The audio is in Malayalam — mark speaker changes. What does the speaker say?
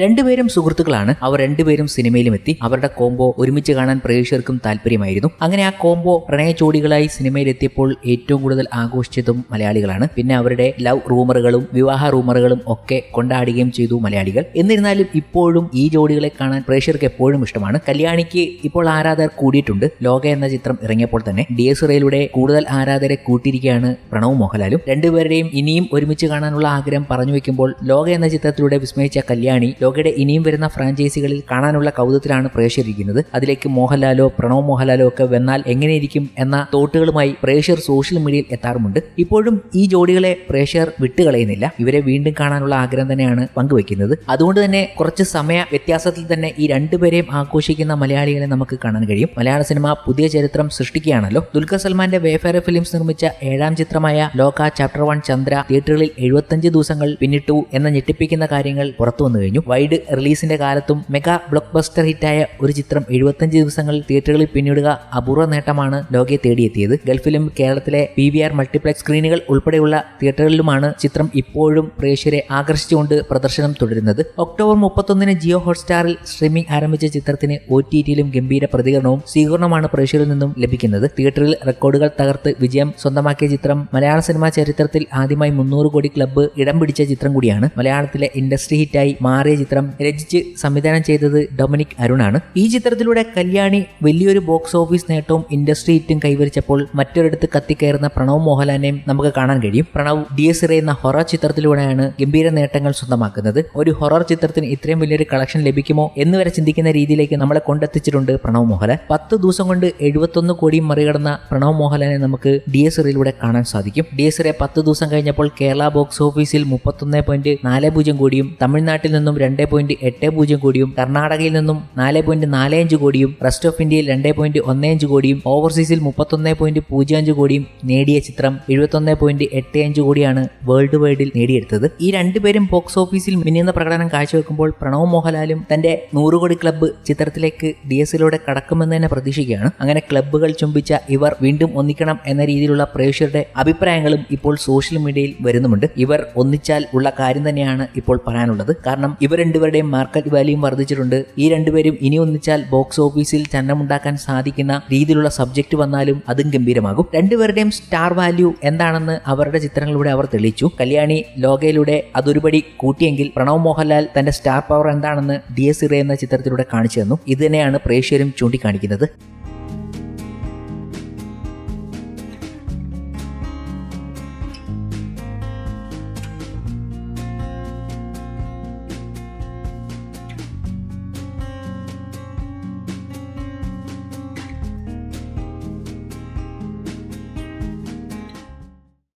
Speaker 1: രണ്ടുപേരും സുഹൃത്തുക്കളാണ്. അവർ രണ്ടുപേരും സിനിമയിലും എത്തി അവരുടെ കോംബോ ഒരുമിച്ച് കാണാൻ പ്രേക്ഷകർക്കും താല്പര്യമായിരുന്നു. അങ്ങനെ ആ കോംബോ പ്രണയ ജോഡികളായി സിനിമയിലെത്തിയപ്പോൾ ഏറ്റവും കൂടുതൽ ആഘോഷിച്ചതും മലയാളികളാണ്. പിന്നെ അവരുടെ ലവ് റൂമറുകളും വിവാഹ റൂമറുകളും ഒക്കെ കൊണ്ടാടുകയും ചെയ്തു മലയാളികൾ. എന്നിരുന്നാലും ഇപ്പോഴും ഈ ജോഡികളെ കാണാൻ പ്രേക്ഷകർക്ക് എപ്പോഴും ഇഷ്ടമാണ്. കല്യാണിക്ക് ഇപ്പോൾ ആരാധകർ കൂടിയിട്ടുണ്ട്. ലോക എന്ന ചിത്രം ഇറങ്ങിയപ്പോൾ തന്നെ ഡി എസ് റയിലൂടെ കൂടുതൽ ആരാധകരെ കൂട്ടിയിരിക്കുകയാണ് പ്രണവ് മോഹൻലാലും. രണ്ടുപേരുടെയും ഇനിയും ഒരുമിച്ച് കാണാനുള്ള ആഗ്രഹം പറഞ്ഞു വെക്കുമ്പോൾ ലോക എന്ന ചിത്രത്തിലൂടെ വിസ്മയിച്ച കല്യാണി ലോകയുടെ ഇനിയും വരുന്ന ഫ്രാഞ്ചൈസികളിൽ കാണാനുള്ള കൗതുകത്തിലാണ് പ്രേക്ഷകരിക്കുന്നത്. അതിലേക്ക് മോഹൻലാലോ പ്രണവ് മോഹൻലാലോ ഒക്കെ വന്നാൽ എങ്ങനെയിരിക്കും എന്ന തോട്ടുകളുമായി പ്രേക്ഷകർ സോഷ്യൽ മീഡിയയിൽ എത്താറുമുണ്ട്. ഇപ്പോഴും ഈ ജോഡികളെ പ്രേക്ഷകർ വിട്ടുകളയുന്നില്ല. ഇവരെ വീണ്ടും കാണാനുള്ള ആഗ്രഹം തന്നെയാണ് പങ്കുവെക്കുന്നത് അതുകൊണ്ട് തന്നെ കുറച്ച് സമയ വ്യത്യാസത്തിൽ തന്നെ ഈ രണ്ടുപേരെയും ആഘോഷിക്കുന്ന മലയാളികളെ നമുക്ക് കാണാൻ കഴിയും. മലയാള സിനിമ പുതിയ ചരിത്രം സൃഷ്ടിക്കുകയാണല്ലോ. ദുൽഖർ സൽമാന്റെ വേഫെയർ ഫിലിംസ് നിർമ്മിച്ച ഏഴാം ചിത്രമായ ലോക ചാപ്റ്റർ വൺ ചന്ദ്ര തിയേറ്ററുകളിൽ എഴുപത്തഞ്ച് ദിവസങ്ങൾ പിന്നിട്ടു എന്ന ഞെട്ടിപ്പിക്കുന്ന കാര്യങ്ങൾ പുറത്തു വന്നു കഴിഞ്ഞു. വൈഡ് റിലീസിന്റെ കാലത്തും മെഗാ ബ്ലോക്ക് ബസ്റ്റർ ഹിറ്റായ ഒരു ചിത്രം എഴുപത്തഞ്ച് ദിവസങ്ങളിൽ തിയേറ്ററുകളിൽ പിന്നിടുക അപൂർവ നേട്ടമാണ് ലോകയെ തേടിയെത്തിയത്. ഗൾഫിലും കേരളത്തിലെ പി വി ആർ മൾട്ടിപ്ലക്സ് സ്ക്രീനുകൾ ഉൾപ്പെടെയുള്ള തിയേറ്ററുകളിലുമാണ് ചിത്രം ഇപ്പോഴും പ്രേക്ഷകരെ ആകർഷിച്ചുകൊണ്ട് പ്രദർശനം തുടരുന്നത്. ഒക്ടോബർ മുപ്പത്തൊന്നിന് ജിയോ ഹോട്ട്സ്റ്റാറിൽ സ്ട്രീമിംഗ് ആരംഭിച്ച ചിത്രത്തിന് ഒ ടി ടിയിലും ഗംഭീര പ്രതികരണവും സ്വീകരണവുമാണ് പ്രേക്ഷകരിൽ നിന്നും ലഭിക്കുന്നത്. തിയേറ്ററിൽ റെക്കോർഡുകൾ തകർത്ത് വിജയം സ്വന്തമാക്കിയ ചിത്രം മലയാള സിനിമാ ചരിത്രത്തിൽ ആദ്യമായി മുന്നൂറ് കോടി ക്ലബ്ബ് ഇടം പിടിച്ച ചിത്രം കൂടിയാണ്. മലയാളത്തിലെ ഇൻഡസ്ട്രി ഹിറ്റായി മാറിയ ചിത്രം രചിച്ച് സംവിധാനം ചെയ്തത് ഡൊമിനിക് അരുണാണ്. ഈ ചിത്രത്തിലൂടെ കല്യാണി വലിയൊരു ബോക്സ് ഓഫീസ് നേട്ടവും ഇൻഡസ്ട്രി ഹിറ്റും കൈവരിച്ചപ്പോൾ മറ്റൊരിടത്ത് കത്തിക്കയറുന്ന പ്രണവ് മോഹൻലാലിനെയും നമുക്ക് കാണാൻ കഴിയും. പ്രണവ് ഡി എസ് എന്ന ഹൊറർ ചിത്രത്തിലൂടെയാണ് ഗംഭീര നേട്ടങ്ങൾ സ്വന്തമാക്കുന്നത്. ഒരു ഹൊറർ ചിത്രത്തിന് ഇത്രയും വലിയൊരു കളക്ഷൻ ലഭിക്കുമോ എന്ന് വരെ ചിന്തിക്കുന്ന രീതിയിലേക്ക് നമ്മളെ കൊണ്ടെത്തിച്ചിട്ടുണ്ട് പ്രണവ് മോഹൻലാൽ. പത്ത് ദിവസം കൊണ്ട് എഴുപത്തൊന്ന് കോടിയും മറികടന്ന പ്രണവ് മോഹൻലാലിനെ നമുക്ക് ഡി എസ് ഇറയിലൂടെ കാണാൻ സാധിക്കും. ഡി എസ് ഇറ പത്ത് ദിവസം കഴിഞ്ഞപ്പോൾ കേരള ബോക്സ് ഓഫീസിൽ മുപ്പത്തൊന്ന് പോയിന്റ് നാല് പൂജ്യം കോടിയും തമിഴ്നാട്ടിൽ നിന്നും രണ്ട് പോയിന്റ് എട്ട് പൂജ്യം കോടിയും കർണാടകയിൽ നിന്നും നാല് പോയിന്റ് നാല് അഞ്ച് കോടിയും റെസ്റ്റ് ഓഫ് ഇന്ത്യയിൽ രണ്ട് പോയിന്റ് ഒന്ന് അഞ്ച് കോടിയും ഓവർസീസിൽ മുപ്പത്തൊന്ന് പോയിന്റ് പൂജ്യം അഞ്ച് കോടിയും നേടിയ ചിത്രം എഴുപത്തൊന്ന് പോയിന്റ് എട്ട് അഞ്ച് കോടിയാണ് വേൾഡ് വൈഡിൽ നേടിയെടുത്തത്. ഈ രണ്ടുപേരും ബോക്സ് ഓഫീസിൽ മിന്നുന്ന പ്രകടനം കാഴ്ചവെക്കുമ്പോൾ പ്രണവ് മോഹൻലാലും തന്റെ നൂറ് കോടി ക്ലബ്ബ് ചിത്രത്തിലേക്ക് ഡി എസിലൂടെ കടക്കുമെന്ന് തന്നെ പ്രതീക്ഷിക്കുകയാണ്. അങ്ങനെ ക്ലബ്ബുകൾ ചുംബിച്ച ഇവർ വീണ്ടും ഒന്നിക്കണം എന്ന രീതിയിലുള്ള പ്രേക്ഷകരുടെ അഭിപ്രായങ്ങളും ഇപ്പോൾ സോഷ്യൽ മീഡിയയിൽ വരുന്നുമുണ്ട്. ഇവർ ഒന്നിച്ചാൽ ഉള്ള കാര്യം തന്നെയാണ് ഇപ്പോൾ പറയാനുള്ളത്. കാരണം ഇവർ രണ്ടുപേരുടെയും മാർക്കറ്റ് വാല്യൂം വർദ്ധിച്ചിട്ടുണ്ട്. ഈ രണ്ടുപേരും ഇനി ഒന്നിച്ചാൽ ബോക്സ് ഓഫീസിൽ ചന്നമുണ്ടാക്കാൻ സാധിക്കുന്ന രീതിയിലുള്ള സബ്ജക്റ്റ് വന്നാലും അതും ഗംഭീരമാകും. രണ്ടുപേരുടെയും സ്റ്റാർ വാല്യൂ എന്താണെന്ന് അവരുടെ ചിത്രങ്ങളിലൂടെ അവർ തെളിയിച്ചു. കല്യാണി ലോകയിലൂടെ അതൊരുപടി കൂട്ടിയെങ്കിൽ പ്രണവ് മോഹൻലാൽ തന്റെ സ്റ്റാർ പവർ എന്താണെന്ന് ഡി എസ് എന്ന ചിത്രത്തിലൂടെ കാണിച്ചു തന്നു. ഇത് തന്നെയാണ് പ്രേക്ഷകരും ചൂണ്ടിക്കാണിക്കുന്നത്.